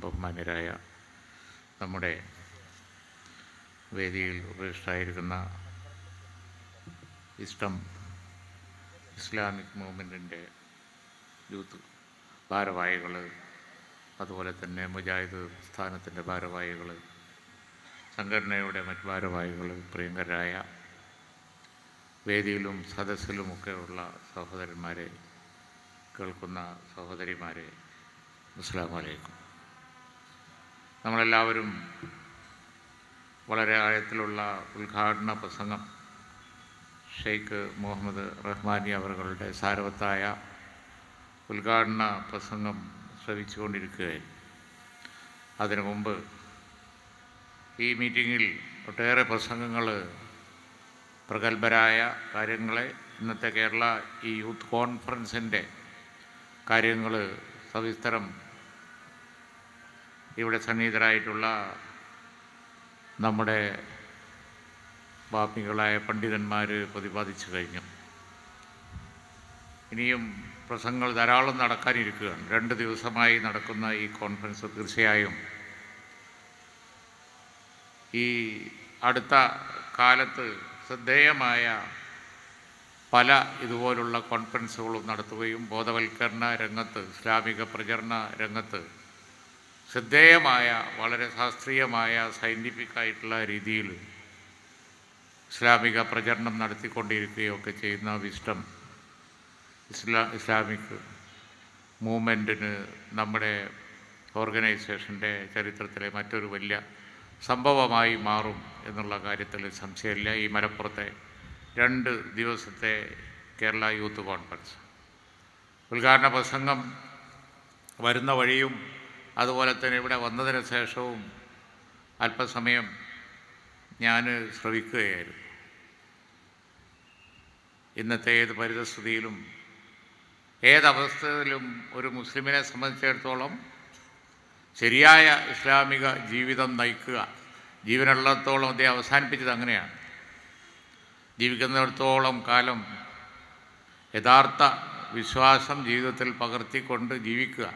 ബഹുമാന്യരായ നമ്മുടെ വേദിയിൽ ഉപേക്ഷിച്ചായിരിക്കുന്ന ഇഷ്ടം ഇസ്ലാമിക് മൂവ്മെന്റിന്റെ യൂത്ത് ഭാരവാഹികൾ അതുപോലെ തന്നെ മുജാഹിദ് സ്ഥാനത്തിന്റെ ഭാരവാഹികൾ സംഘടനയുടെ മറ്റ് ഭാരവാഹികൾ പ്രിയങ്കരായ വേദിയിലും സദസ്സിലുമൊക്കെയുള്ള സഹോദരന്മാരെ കേൾക്കുന്ന സഹോദരിമാരെ അസ്സാമലൈക്കും നമ്മളെല്ലാവരും വളരെ ആഴത്തിലുള്ള ഉദ്ഘാടന പ്രസംഗം ഷെയ്ഖ് മുഹമ്മദ് റഹ്മാനി അവരുടെ സാരവത്തായ ഉദ്ഘാടന പ്രസംഗം ശ്രവിച്ചുകൊണ്ടിരിക്കുകയായിരുന്നു. അതിനു മുമ്പ് ഈ മീറ്റിങ്ങിൽ ഒട്ടേറെ പ്രസംഗങ്ങൾ പ്രഗത്ഭരായ കാര്യങ്ങളെ ഇന്നത്തെ കേരള ഈ യൂത്ത് കോൺഫറൻസിന്റെ കാര്യങ്ങൾ സവിസ്തരം ഇവിടെ സന്നിഹിതരായിട്ടുള്ള നമ്മുടെ വാപ്പികളായ പണ്ഡിതന്മാർ പ്രതിപാദിച്ചു കഴിഞ്ഞു. ഇനിയും പ്രസംഗങ്ങൾ ധാരാളം നടക്കാനിരിക്കുകയാണ്. രണ്ട് ദിവസമായി നടക്കുന്ന ഈ കോൺഫറൻസ് തീർച്ചയായും ഈ അടുത്ത കാലത്ത് ശ്രദ്ധേയമായ പല ഇതുപോലുള്ള കോൺഫറൻസുകളും നടത്തുകയും ബോധവൽക്കരണ രംഗത്ത് ഇസ്ലാമിക പ്രചരണ രംഗത്ത് ശ്രദ്ധേയമായ വളരെ ശാസ്ത്രീയമായ സയന്റിഫിക് ആയിട്ടുള്ള രീതിയിൽ ഇസ്ലാമിക പ്രചരണം നടത്തിക്കൊണ്ടിരിക്കുകയൊക്കെ ചെയ്യുന്ന വിസ്റ്റം ഇസ്ലാ ഇസ്ലാമിക് മൂവ്മെന്റിന് നമ്മുടെ ഓർഗനൈസേഷന്റെ ചരിത്രത്തിലെ മറ്റൊരു വലിയ സംഭവമായി മാറും എന്നുള്ള കാര്യത്തിൽ സംശയമില്ല. ഈ മലപ്പുറത്തെ രണ്ട് ദിവസത്തെ കേരള യൂത്ത് കോൺഫറൻസ്. ഉദ്ഘാടന പ്രസംഗം വരുന്ന വഴിയും അതുപോലെ തന്നെ ഇവിടെ വന്നതിന് ശേഷവും അല്പസമയം ഞാൻ ശ്രവിക്കുകയായിരുന്നു. ഇന്നത്തെ ഏത് പരിതസ്ഥിതിയിലും ഏതവസ്ഥയിലും ഒരു മുസ്ലിമിനെ സംബന്ധിച്ചിടത്തോളം ശരിയായ ഇസ്ലാമിക ജീവിതം നയിക്കുക. ജീവനുള്ളിടത്തോളം അദ്ദേഹം അവസാനിപ്പിച്ചത് അങ്ങനെയാണ്. ജീവിക്കുന്നിടത്തോളം കാലം യഥാർത്ഥ വിശ്വാസം ജീവിതത്തിൽ പകർത്തിക്കൊണ്ട് ജീവിക്കുക.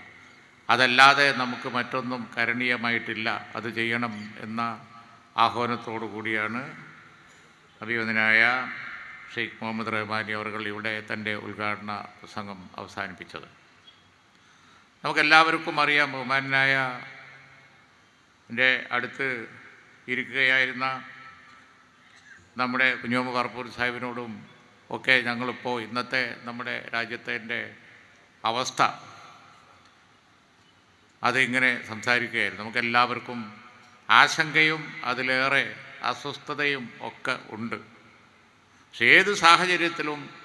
അതല്ലാതെ നമുക്ക് മറ്റൊന്നും കരണീയമായിട്ടില്ല. അത് ചെയ്യണം എന്ന ആഹ്വാനത്തോടു കൂടിയാണ് അഭിവന്ദനായ ഷെയ്ഖ് മുഹമ്മദ് റഹ്മാനി അവർ ഇവിടെ തന്റെ ഉദ്ഘാടന പ്രസംഗം അവസാനിപ്പിച്ചത്. നമുക്കെല്ലാവർക്കും അറിയാം ബഹുമാനായ എന്റെ അടുത്ത് ഇരിക്കുകയായിരുന്ന നമ്മുടെ കുഞ്ഞോമ കർപ്പൂർ സാഹിബിനോടും ഒക്കെ ഞങ്ങളിപ്പോൾ ഇന്നത്തെ നമ്മുടെ രാജ്യത്തിന്റെ അവസ്ഥ അതിങ്ങനെ സംസാരിക്കുകയായിരുന്നു. നമുക്കെല്ലാവർക്കും ആശങ്കയും അതിലേറെ അസ്വസ്ഥതയും ഒക്കെ ഉണ്ട്. പക്ഷേ ഏത് സാഹചര്യത്തിലും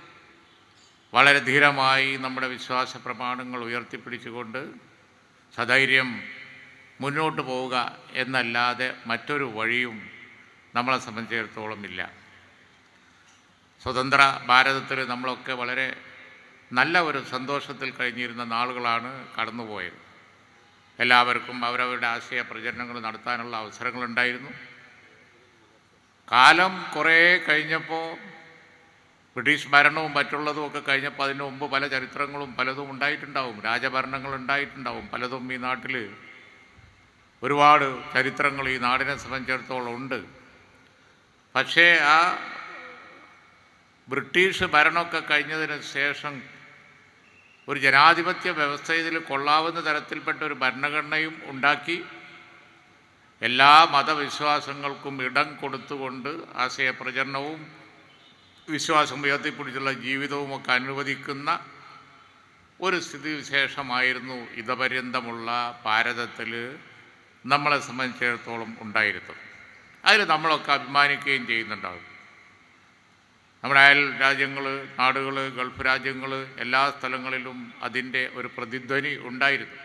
വളരെ ധീരമായി നമ്മുടെ വിശ്വാസ പ്രമാണങ്ങൾ ഉയർത്തിപ്പിടിച്ചുകൊണ്ട് സധൈര്യം മുന്നോട്ട് പോവുക എന്നല്ലാതെ മറ്റൊരു വഴിയും നമ്മളെ സംബന്ധിച്ചിടത്തോളം ഇല്ല. സ്വതന്ത്ര ഭാരതത്തിൽ നമ്മളൊക്കെ വളരെ നല്ല ഒരു സന്തോഷത്തിൽ കഴിഞ്ഞിരുന്ന നാളുകളാണ് കടന്നുപോയത്. എല്ലാവർക്കും അവരവരുടെ ആശയ പ്രചരണങ്ങൾ നടത്താനുള്ള അവസരങ്ങളുണ്ടായിരുന്നു. കാലം കുറേ കഴിഞ്ഞപ്പോൾ ബ്രിട്ടീഷ് ഭരണവും മറ്റുള്ളതും ഒക്കെ കഴിഞ്ഞപ്പോൾ അതിന് മുമ്പ് പല ചരിത്രങ്ങളും പലതും ഉണ്ടായിട്ടുണ്ടാവും. രാജഭരണങ്ങൾ ഉണ്ടായിട്ടുണ്ടാവും. പലതും ഈ നാട്ടിൽ ഒരുപാട് ചരിത്രങ്ങൾ ഈ നാടിനെ സംബന്ധിച്ചിടത്തോളം ഉണ്ട്. പക്ഷേ ആ ബ്രിട്ടീഷ് ഭരണമൊക്കെ കഴിഞ്ഞതിന് ശേഷം ഒരു ജനാധിപത്യ വ്യവസ്ഥയിൽ കൊള്ളാവുന്ന തരത്തിൽപ്പെട്ട ഒരു ഭരണഘടനയും ഉണ്ടാക്കി. എല്ലാ മതവിശ്വാസങ്ങൾക്കും ഇടം കൊടുത്തുകൊണ്ട് ആശയപ്രചരണവും വിശ്വാസം ഉയർത്തിപ്പിടിച്ചുള്ള ജീവിതവുമൊക്കെ അനുവദിക്കുന്ന ഒരു സ്ഥിതിവിശേഷമായിരുന്നു ഇതപര്യന്തമുള്ള ഭാരതത്തിൽ നമ്മളെ സംബന്ധിച്ചിടത്തോളം ഉണ്ടായിരുന്നത്. അതിൽ നമ്മളൊക്കെ അഭിമാനിക്കുകയും ചെയ്യുന്നുണ്ടാകും. നമ്മുടെ അയൽ രാജ്യങ്ങൾ നാടുകൾ ഗൾഫ് രാജ്യങ്ങൾ എല്ലാ സ്ഥലങ്ങളിലും അതിന്റെ ഒരു പ്രതിധ്വനി ഉണ്ടായിരുന്നു.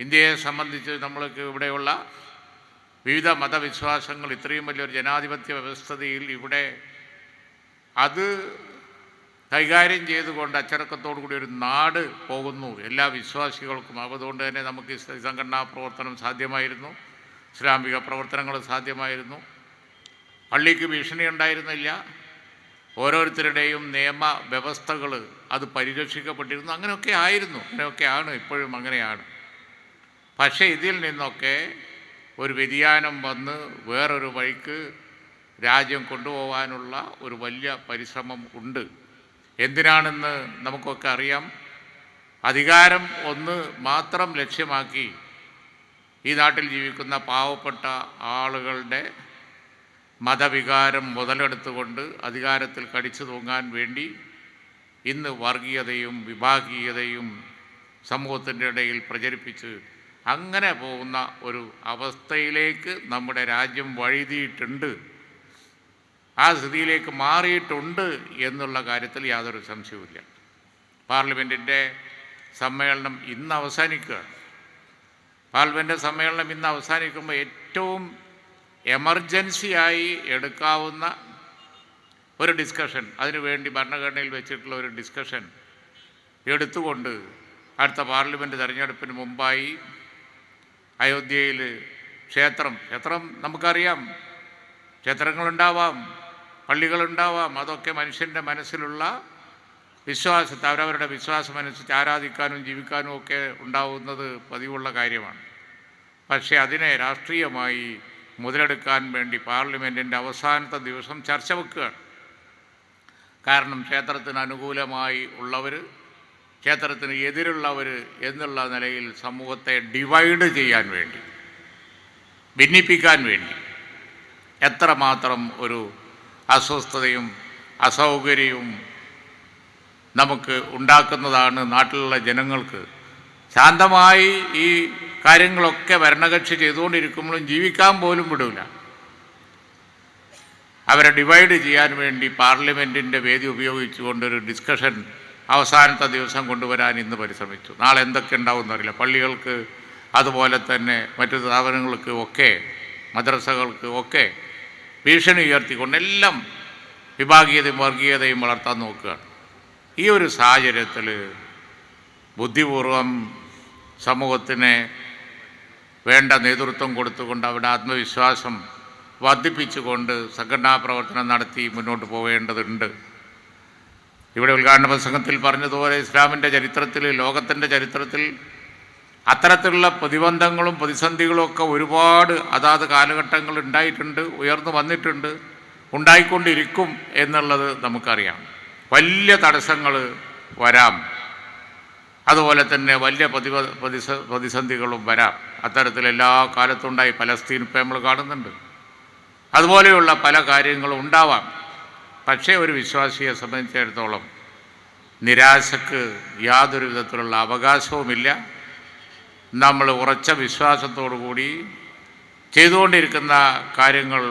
ഇന്ത്യയെ സംബന്ധിച്ച് നമ്മൾക്ക് ഇവിടെയുള്ള വിവിധ മതവിശ്വാസങ്ങൾ ഇത്രയും വലിയൊരു ജനാധിപത്യ വ്യവസ്ഥതയിൽ ഇവിടെ അത് കൈകാര്യം ചെയ്തുകൊണ്ട് അച്ചടക്കത്തോടു കൂടി ഒരു നാട് പോകുന്നു. എല്ലാ വിശ്വാസികൾക്കും അതുകൊണ്ട് തന്നെ നമുക്ക് സംഘടനാ പ്രവർത്തനം സാധ്യമായിരുന്നു. ഇസ്ലാമിക പ്രവർത്തനങ്ങൾ സാധ്യമായിരുന്നു. പള്ളിക്ക് ഭീഷണി ഉണ്ടായിരുന്നില്ല. ഓരോരുത്തരുടെയും നിയമ വ്യവസ്ഥകൾ അത് പരിരക്ഷിക്കപ്പെട്ടിരുന്നു. അങ്ങനെയൊക്കെ ആയിരുന്നു. അങ്ങനെയൊക്കെയാണ് ഇപ്പോഴും അങ്ങനെയാണ്. പക്ഷേ ഇതിൽ നിന്നൊക്കെ ഒരു വ്യതിയാനം വന്ന് വേറൊരു വഴിക്ക് രാജ്യം കൊണ്ടുപോകാനുള്ള ഒരു വലിയ പരിശ്രമം ഉണ്ട്. എന്തിനാണെന്ന് നമുക്കൊക്കെ അറിയാം. അധികാരം ഒന്ന് മാത്രം ലക്ഷ്യമാക്കി ഈ നാട്ടിൽ ജീവിക്കുന്ന പാവപ്പെട്ട ആളുകളുടെ മതവികാരം മുതലെടുത്തുകൊണ്ട് അധികാരത്തിൽ കടിച്ചു തൂങ്ങാൻ വേണ്ടി ഇന്ന് വർഗീയതയും വിഭാഗീയതയും സമൂഹത്തിന്റെ ഇടയിൽ പ്രചരിപ്പിച്ച് അങ്ങനെ പോകുന്ന ഒരു അവസ്ഥയിലേക്ക് നമ്മുടെ രാജ്യം വഴുതിയിട്ടുണ്ട്. ആ സ്ഥിതിയിലേക്ക് മാറിയിട്ടുണ്ട് എന്നുള്ള കാര്യത്തിൽ യാതൊരു സംശയവുമില്ല. പാർലമെന്റിന്റെ സമ്മേളനം ഇന്ന് അവസാനിക്കുകയാണ് പാർലമെന്റ് സമ്മേളനം ഇന്ന് അവസാനിക്കുമ്പോൾ ഏറ്റവും എമർജൻസിയായി എടുക്കാവുന്ന ഒരു ഡിസ്കഷൻ അതിനുവേണ്ടി ഭരണഘടനയിൽ വെച്ചിട്ടുള്ള ഒരു ഡിസ്കഷൻ എടുത്തുകൊണ്ട് അടുത്ത പാർലമെന്റ് തെരഞ്ഞെടുപ്പിന് മുമ്പായി അയോധ്യയിൽ ക്ഷേത്രം ക്ഷേത്രം നമുക്കറിയാം ക്ഷേത്രങ്ങളുണ്ടാവാം പള്ളികളുണ്ടാവാം. അതൊക്കെ മനുഷ്യന്റെ മനസ്സിലുള്ള വിശ്വാസത്തെ അവരവരുടെ വിശ്വാസമനുസരിച്ച് ആരാധിക്കാനും ജീവിക്കാനും ഒക്കെ ഉണ്ടാവുന്നത് പതിവുള്ള കാര്യമാണ്. പക്ഷേ അതിനെ രാഷ്ട്രീയമായി മുതലെടുക്കാൻ വേണ്ടി പാർലമെന്റിന്റെ അവസാനത്തെ ദിവസം ചർച്ച വെക്കുകയാണ്. കാരണം ക്ഷേത്രത്തിന് അനുകൂലമായി ഉള്ളവർ ക്ഷേത്രത്തിന് എതിരുള്ളവർ എന്നുള്ള നിലയിൽ സമൂഹത്തെ ഡിവൈഡ് ചെയ്യാൻ വേണ്ടി ഭിന്നിപ്പിക്കാൻ വേണ്ടി എത്രമാത്രം ഒരു അസ്വസ്ഥതയും അസൗകര്യവും നമുക്ക് ഉണ്ടാക്കുന്നതാണ് നാട്ടിലുള്ള ജനങ്ങൾക്ക്. ശാന്തമായി ഈ കാര്യങ്ങളൊക്കെ ഭരണകക്ഷി ചെയ്തുകൊണ്ടിരിക്കുമ്പോഴും ജീവിക്കാൻ പോലും വിടില്ല അവരെ ഡിവൈഡ് ചെയ്യാൻ വേണ്ടി പാർലമെന്റിന്റെ വേദി ഉപയോഗിച്ചുകൊണ്ടൊരു ഡിസ്കഷൻ അവസാനത്തെ ദിവസം കൊണ്ടുവരാൻ ഇന്ന് പരിശ്രമിച്ചു. നാളെ എന്തൊക്കെ ഉണ്ടാവും അറിയില്ല. പള്ളികൾക്ക് അതുപോലെ തന്നെ മറ്റു സ്ഥാപനങ്ങൾക്ക് ഒക്കെ മദ്രസകൾക്ക് ഒക്കെ ഭീഷണി ഉയർത്തിക്കൊണ്ട് എല്ലാം വിഭാഗീയതയും വർഗീയതയും വളർത്താൻ നോക്കുകയാണ്. ഈ ഒരു സാഹചര്യത്തിൽ ബുദ്ധിപൂർവം സമൂഹത്തിന് വേണ്ട നേതൃത്വം കൊടുത്തുകൊണ്ട് അവിടെ ആത്മവിശ്വാസം വർദ്ധിപ്പിച്ചുകൊണ്ട് സംഘടനാ പ്രവർത്തനം നടത്തി മുന്നോട്ട് പോകേണ്ടതുണ്ട് ഇവിടെ ഉദ്ഘാടന പ്രസംഗത്തിൽ പറഞ്ഞതുപോലെ ഇസ്ലാമിന്റെ ചരിത്രത്തിൽ ലോകത്തിന്റെ ചരിത്രത്തിൽ അത്തരത്തിലുള്ള പ്രതിബന്ധങ്ങളും പ്രതിസന്ധികളും ഒക്കെ ഒരുപാട് അതാത് കാലഘട്ടങ്ങൾ ഉണ്ടായിട്ടുണ്ട് ഉയർന്നു വന്നിട്ടുണ്ട് ഉണ്ടായിക്കൊണ്ടിരിക്കും എന്നുള്ളത് നമുക്കറിയാം. വലിയ തടസ്സങ്ങൾ വരാം. അതുപോലെ തന്നെ വലിയ പ്രതി പ്രതിസ പ്രതിസന്ധികളും വരാം. അത്തരത്തിൽ എല്ലാ കാലത്തുണ്ടായി പലസ്തീൻ ഇപ്പം നമ്മൾ കാണുന്നുണ്ട്. അതുപോലെയുള്ള പല കാര്യങ്ങളും ഉണ്ടാവാം. പക്ഷേ ഒരു വിശ്വാസിയെ സംബന്ധിച്ചിടത്തോളം നിരാശക്ക് യാതൊരു വിധത്തിലുള്ള അവകാശവുമില്ല. നമ്മൾ ഉറച്ച വിശ്വാസത്തോടു കൂടി ചെയ്തുകൊണ്ടിരിക്കുന്ന കാര്യങ്ങൾ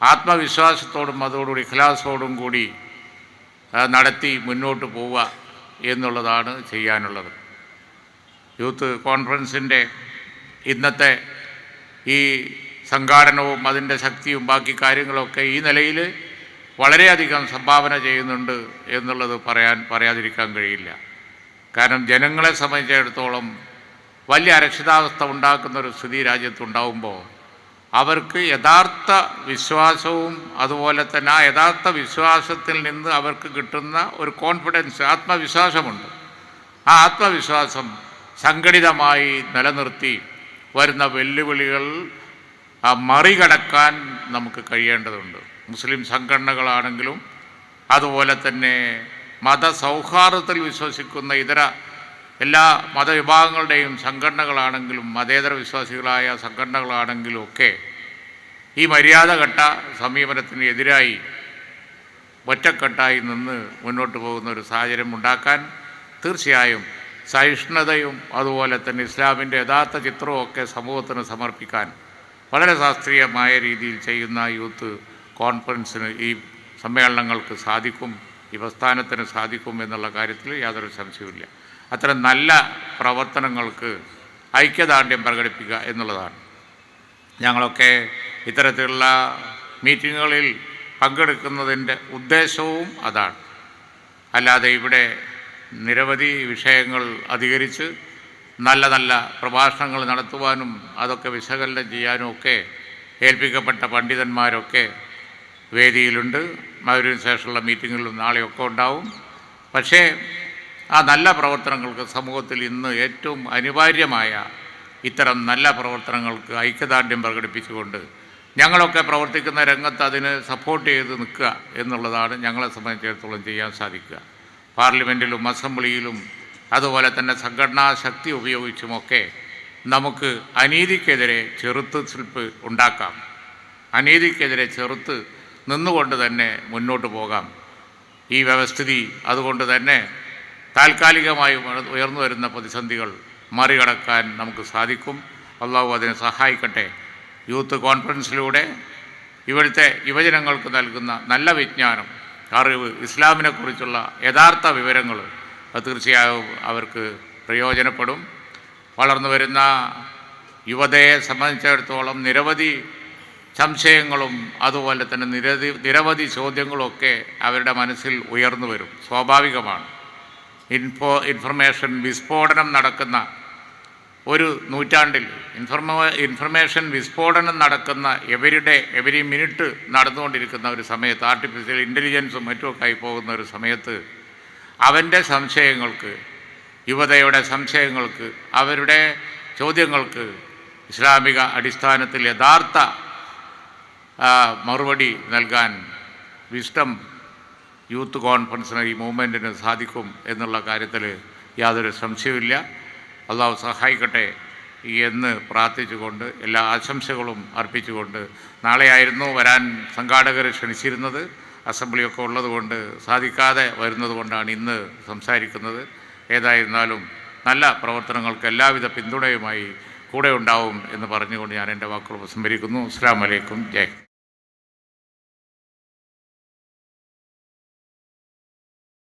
ആത്മവിശ്വാസത്തോടും അതോടുകൂടി ഖലാസോടും കൂടി നടത്തി മുന്നോട്ട് പോവുക എന്നുള്ളതാണ് ചെയ്യാനുള്ളത്. യൂത്ത് കോൺഫറൻസിന്റെ ഇന്നത്തെ ഈ സംഘാടനവും അതിന്റെ ശക്തിയും ബാക്കി കാര്യങ്ങളൊക്കെ ഈ നിലയിൽ വളരെയധികം സംഭാവന ചെയ്യുന്നുണ്ട് എന്നുള്ളത് പറയാൻ പറയാതിരിക്കാൻ കഴിയില്ല. കാരണം ജനങ്ങളെ സംബന്ധിച്ചിടത്തോളം വലിയ അരക്ഷിതാവസ്ഥ ഉണ്ടാക്കുന്ന ഒരു സ്ഥിതി രാജ്യത്തുണ്ടാവുമ്പോൾ അവർക്ക് യഥാർത്ഥ വിശ്വാസവും അതുപോലെ തന്നെ ആ യഥാർത്ഥ വിശ്വാസത്തിൽ നിന്ന് അവർക്ക് കിട്ടുന്ന ഒരു കോൺഫിഡൻസ് ആത്മവിശ്വാസമുണ്ട്. ആ ആത്മവിശ്വാസം സംഘടിതമായി നിലനിർത്തി വരുന്ന വെല്ലുവിളികൾ മറികടക്കാൻ നമുക്ക് കഴിയേണ്ടതുണ്ട്. മുസ്ലിം സംഘടനകളാണെങ്കിലും അതുപോലെ തന്നെ മതസൗഹാർദ്ദത്തിൽ വിശ്വസിക്കുന്ന ഇതര എല്ലാ മതവിഭാഗങ്ങളുടെയും സംഘടനകളാണെങ്കിലും മതേതര വിശ്വാസികളായ സംഘടനകളാണെങ്കിലും ഒക്കെ ഈ മര്യാദഘട്ട സമീപനത്തിന് എതിരായി ഒറ്റക്കെട്ടായി നിന്ന് മുന്നോട്ട് പോകുന്ന ഒരു സാഹചര്യം ഉണ്ടാക്കാൻ തീർച്ചയായും സഹിഷ്ണുതയും അതുപോലെ തന്നെ ഇസ്ലാമിന്റെ യഥാർത്ഥ ചിത്രവും ഒക്കെ സമൂഹത്തിന് സമർപ്പിക്കാൻ വളരെ ശാസ്ത്രീയമായ രീതിയിൽ ചെയ്യുന്ന യൂത്ത് കോൺഫറൻസിന് ഈ സമ്മേളനങ്ങൾക്ക് സാധിക്കും ഈ പ്രസ്ഥാനത്തിന് സാധിക്കും എന്നുള്ള കാര്യത്തിൽ യാതൊരു സംശയവുമില്ല. അത്തരം നല്ല പ്രവർത്തനങ്ങൾക്ക് ഐക്യദാർഢ്യം പ്രകടിപ്പിക്കുക എന്നുള്ളതാണ്. ഞങ്ങളൊക്കെ ഇത്തരത്തിലുള്ള മീറ്റിങ്ങുകളിൽ പങ്കെടുക്കുന്നതിന്റെ ഉദ്ദേശവും അതാണ്. അല്ലാതെ ഇവിടെ നിരവധി വിഷയങ്ങൾ അധികരിച്ച് നല്ല നല്ല പ്രഭാഷണങ്ങൾ നടത്തുവാനും അതൊക്കെ വിശകലനം ചെയ്യാനും ഒക്കെ ഏൽപ്പിക്കപ്പെട്ട പണ്ഡിതന്മാരൊക്കെ വേദിയിലുണ്ട്. മധുരന് ശേഷമുള്ള മീറ്റിങ്ങുകളും നാളെയൊക്കെ ഉണ്ടാവും. പക്ഷേ ആ നല്ല പ്രവർത്തനങ്ങൾക്ക് സമൂഹത്തിൽ ഇന്ന് ഏറ്റവും അനിവാര്യമായ ഇത്തരം നല്ല പ്രവർത്തനങ്ങൾക്ക് ഐക്യദാർഢ്യം പ്രകടിപ്പിച്ചുകൊണ്ട് ഞങ്ങളൊക്കെ പ്രവർത്തിക്കുന്ന രംഗത്ത് അതിന് സപ്പോർട്ട് ചെയ്ത് നിൽക്കുക എന്നുള്ളതാണ് ഞങ്ങളെ സംബന്ധിച്ചിടത്തോളം ചെയ്യാൻ സാധിക്കുക. പാർലമെന്റിലും അസംബ്ലിയിലും അതുപോലെ തന്നെ സംഘടനാ ശക്തി ഉപയോഗിച്ചുമൊക്കെ നമുക്ക് അനീതിക്കെതിരെ ചെറുത്ത് ചെറുത്തുനിൽപ്പ് ഉണ്ടാക്കാം. അനീതിക്കെതിരെ ചെറുത്ത് നിന്നുകൊണ്ട് തന്നെ മുന്നോട്ട് പോകാം. ഈ വ്യവസ്ഥിതി അതുകൊണ്ട് തന്നെ താൽക്കാലികമായി ഉയർ- ഉയർന്നു വരുന്ന പ്രതിസന്ധികൾ മറികടക്കാൻ നമുക്ക് സാധിക്കും. അള്ളാഹു അതിനെ സഹായിക്കട്ടെ. യൂത്ത് കോൺഫറൻസിലൂടെ ഇവിടുത്തെ യുവജനങ്ങൾക്ക് നൽകുന്ന നല്ല വിജ്ഞാനം അറിവ് ഇസ്ലാമിനെക്കുറിച്ചുള്ള യഥാർത്ഥ വിവരങ്ങൾ അത് തീർച്ചയായും അവർക്ക് പ്രയോജനപ്പെടും. വളർന്നു വരുന്ന യുവതയെ സംബന്ധിച്ചിടത്തോളം നിരവധി സംശയങ്ങളും അതുപോലെ തന്നെ നിരവധി നിരവധി ചോദ്യങ്ങളുമൊക്കെ അവരുടെ മനസ്സിൽ ഉയർന്നു വരും. സ്വാഭാവികമാണ്. ഇൻഫോ ഇൻഫർമേഷൻ വിസ്ഫോടനം നടക്കുന്ന ഒരു നൂറ്റാണ്ടിൽ ഇൻഫർമ ഇൻഫർമേഷൻ വിസ്ഫോടനം നടക്കുന്ന എവരുടെ എവരി മിനിറ്റ് നടന്നുകൊണ്ടിരിക്കുന്ന ഒരു സമയത്ത് ആർട്ടിഫിഷ്യൽ ഇന്റലിജൻസും മറ്റുമൊക്കെ ആയി പോകുന്ന ഒരു സമയത്ത് അവന്റെ സംശയങ്ങൾക്ക് യുവതയുടെ സംശയങ്ങൾക്ക് അവരുടെ ചോദ്യങ്ങൾക്ക് ഇസ്ലാമിക അടിസ്ഥാനത്തിൽ യഥാർത്ഥ മറുപടി നൽകാൻ വിസ്റ്റം യൂത്ത് കോൺഫറൻസിന് ഈ മൂവ്മെന്റിന് സാധിക്കും എന്നുള്ള കാര്യത്തിൽ യാതൊരു സംശയമില്ല അള്ളാഹു സഹായിക്കട്ടെ എന്ന് പ്രാർത്ഥിച്ചുകൊണ്ട് എല്ലാ ആശംസകളും അർപ്പിച്ചുകൊണ്ട് നാളെയായിരുന്നു വരാൻ സംഘാടകർ ക്ഷണിച്ചിരുന്നത്. അസംബ്ലിയൊക്കെ ഉള്ളതുകൊണ്ട് സാധിക്കാതെ വരുന്നതുകൊണ്ടാണ് ഇന്ന് സംസാരിക്കുന്നത്. ഏതായിരുന്നാലും നല്ല പ്രവർത്തനങ്ങൾക്ക് എല്ലാവിധ പിന്തുണയുമായി കൂടെ ഉണ്ടാവും എന്ന് പറഞ്ഞുകൊണ്ട് ഞാൻ എന്റെ വാക്കുകൾ ഉപസംഹരിക്കുന്നു. അസ്സാം വലൈക്കും ജയ്